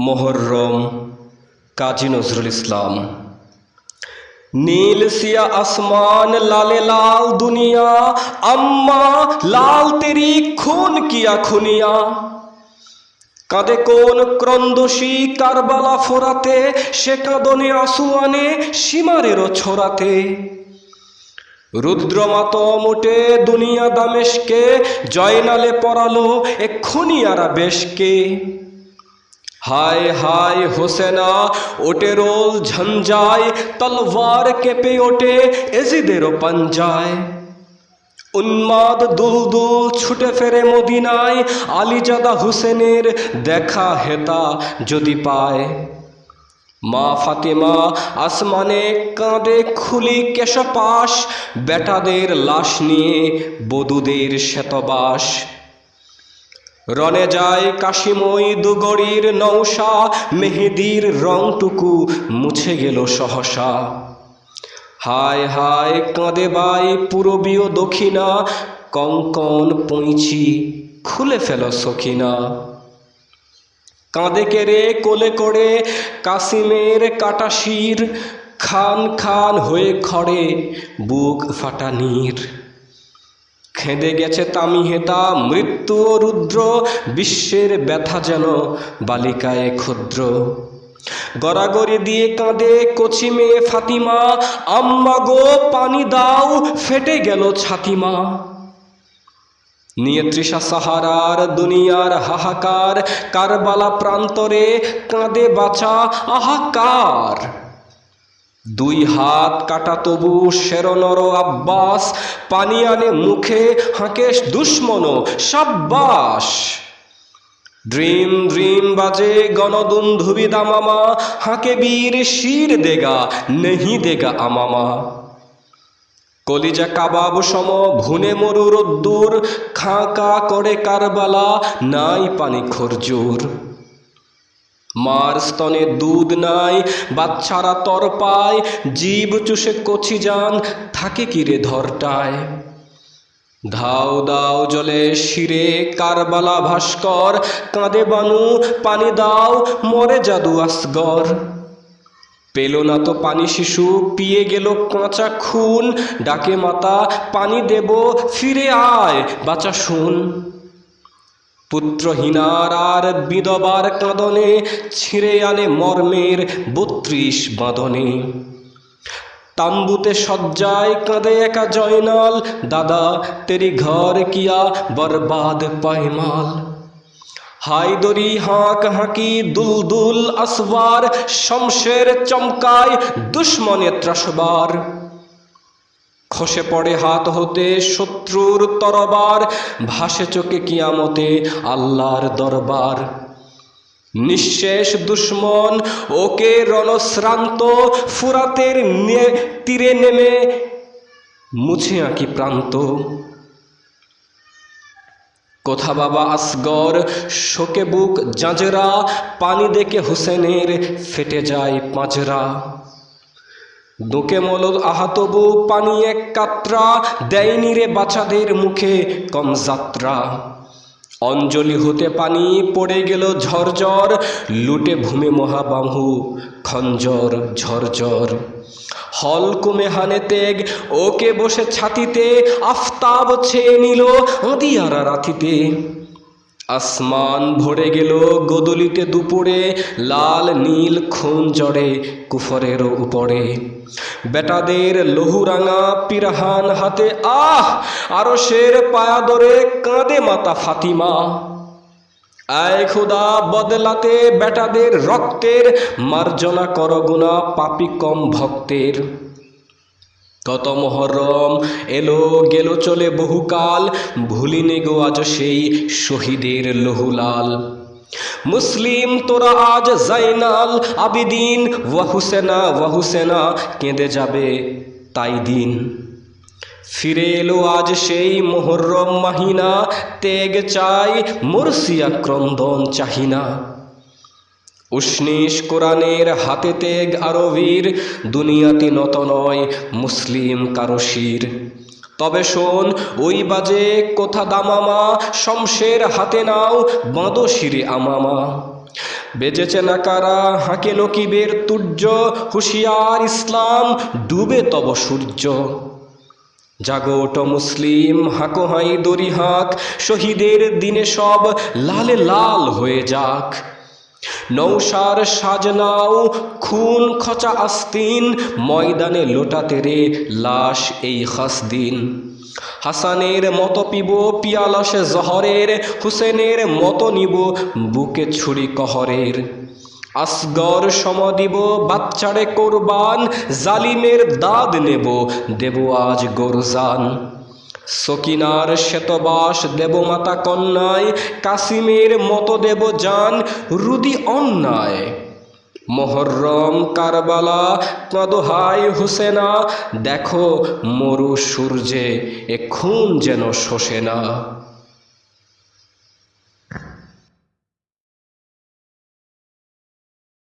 মোহরম, কাজী নজরুল ইসলাম। নীল সিয়া আসমান, লালে লাল দুনিয়া, আম্মা, লাল তেরি খুন কিয়া খুনিয়া। কাঁদে কোন ক্রন্দসী কারবালা ফোরাতে, সে কাঁদনে আসুয়ানে সীমারেরও ছোড়াতে। রুদ্রমাত মোটে দুনিয়া দামেশকে, জয়নালে পরালো এক্ষুনি আরা বেশকে। হায় হায় হোসেনা, ওটে রোল ঝঞ্ঝায়, তলওয়ার কেঁপে ওঠে এজিদেরও পাঞ্জায়। উন্মাদ দুলদুল ছুটে ফেরে মদিনায়, আলিজাদা হুসেনের দেখা হেতা যদি পায়। মা ফাতেমা আসমানে কাঁদে খুলি কেশপাশ, বেটাদের লাশ নিয়ে বধূদের শ্বেতবাস। রনে যায় কাশিময় দুগড়ির নৌসা, মেহেদির রংটুকু মুছে গেল সহসা। হায় হায় কাঁদে বাই পূরবীয় দক্ষিণা, কঙ্কন পঁইছি খুলে ফেল সখিনা। কাঁদে কেড়ে কোলে করে কাসিমের কাটাশির, খান খান হয়ে খড়ে বুক ফাটা নীর। খেঁদে গেছে তামিহেতা, মৃত্যু ও রুদ্র, বিশ্বের ব্যথা যেন বালিকায় ক্ষুদ্র। গড়াগড়ি দিয়ে কাঁদে কচি মেয়ে ফাতিমা, আম্মা গো, পানি দাও, ফেটে গেল ছাতিমা। নিয়ে তৃষা সাহারার, দুনিয়ার হাহাকার, কারবালা প্রান্তরে কাঁদে বাঁচা আহাকার। দুই হাত কাটা তবু শেরনর আব্বাস, পানি আনে মুখে হাঁকে দুশ্মন সাব্বাস। ড্রিম ড্রিম বাজে গণদুন্ধুবি দামামা, হাঁকে বীর শির দেগা, নেহি দেগা আমামা। কলিজা কাবাব সম ভুনে মরু রোদ্দুর খাঁকা করে কারবালা, নাই পানি খরজুর। মার স্তনে দুধ নাই, বাচ্চারা তর পায়, জীব চুষে কচি যান, থাকে কিরে ধরটায়? ধাও দাও জলে শিরে, কারবালা ভাস্কর, কাঁদে বানু, পানি দাও, মরে জাদু আসগর। পেল না তো পানি শিশু, পিয়ে গেল কাঁচা খুন, ডাকে মাতা, পানি দেব, ফিরে আয়, বাঁচা শুন। পুত্রহীনার বিধবার কাঁদনে ছিঁড়ে আনে মর্মের বত্রিশ বাঁধনে। তাম্বুতে সজ্জায় কাঁদে একা জয়নাল, দাদা তেরি ঘর কিয়া বরবাদ পায়মাল হায়দরি হাঁক হাঁকি দুলদুল আসবার, শমশের চমকায় দুশ্মনে ত্রাসবার। খসে পড়ে হাত হতে শত্রুর তরবার, ভাসে চোখে কিয়ামতে আল্লাহর দরবার। নিঃশেষ দুশ্মন ওকে রণশ্রান্ত ফুরাতের তীরে নেমে মুছে আঁকি প্রান্ত। কোথা বাবা আসগর, শোকে বুক, জাঁজরা, পানি দেখে হোসেনের ফেটে যায় পাঁজরা। দুকে মল আহাতবু পানি এক কাত্রা, দেয়নি রে বাচ্চাদের মুখে কম যাত্রা। অঞ্জলি হতে পানি পড়ে গেল ঝরঝর, লুটে ভূমে মহাবাহু খঞ্জর ঝরঝর। হল কুমে হানে তেগ, ওকে বসে ছাতিতে, আফতাব ছেয়ে নিল আঁদিয়ারা রাতিতে আসমান ভরে গেল গদলিতে দুপুরে, লাল নীল খুন জড়ে কুফরের উপরে। বেটাদের লহুরাঙা পিরাহান হাতে, আহ! আরও শের পায়াদরে কাঁদে মাতা ফাতিমা। আয় খুদা, বদলাতে বেটাদের রক্তের, মার্জনা করগুনা পাপি কম ভক্তের। কত মহরম এলো, গেল চলে বহুকাল। ভুলিনে গো আজ সেই শহীদের লহুলাল। মুসলিম, তোরা আজ জাইনাল আবিদিন। ওয়া হুসেনা ওয়া হুসেনা, কেঁদে যাবে তাই দিন। ফিরে এলো আজ সেই মোহরম মাহিনা। তেগ চাই মুরসিয়া ক্রন্দন চাহিনা। উষ্ণিস কোরআনের হাতে তেগ আরবীর দুনিয়াতে নত নয় মুসলিম কারশির তবে শোন, ওই বাজে কোথা দামামা, শমশের হাতে নাও বাঁদো শিরে আমামা। বেজেছে না কারা, হাঁকে নকিবের তুর্য, হুঁশিয়ার ইসলাম, ডুবে তব সূর্য। জাগোট মুসলিম, হাঁকো হাই দড়ি হাঁক, শহীদের দিনে সব লালে লাল হয়ে যাক। নৌসার সাজনাও খুন খচা আস্তিন, ময়দানে লোটাতে রে লাশ এই হাসদিন হাসানের মতো পিব পিয়ালাসে জহরের, হুসেনের মতো নিব বুকে ছুরি কহরের। আসগর সম দিব বাচ্চারে কোরবান, জালিমের দাদ নেব, দেব আজ গোরজান। সকিনার শ্বেতবাস দেবমাতা কন্যায়, কাসিমের মতো দেব যান রুদি অন্যায়। মহরম কারবালা, কদহাই হুসেনা, দেখো মরু সূর্যে এ খুন যেন শোষে না।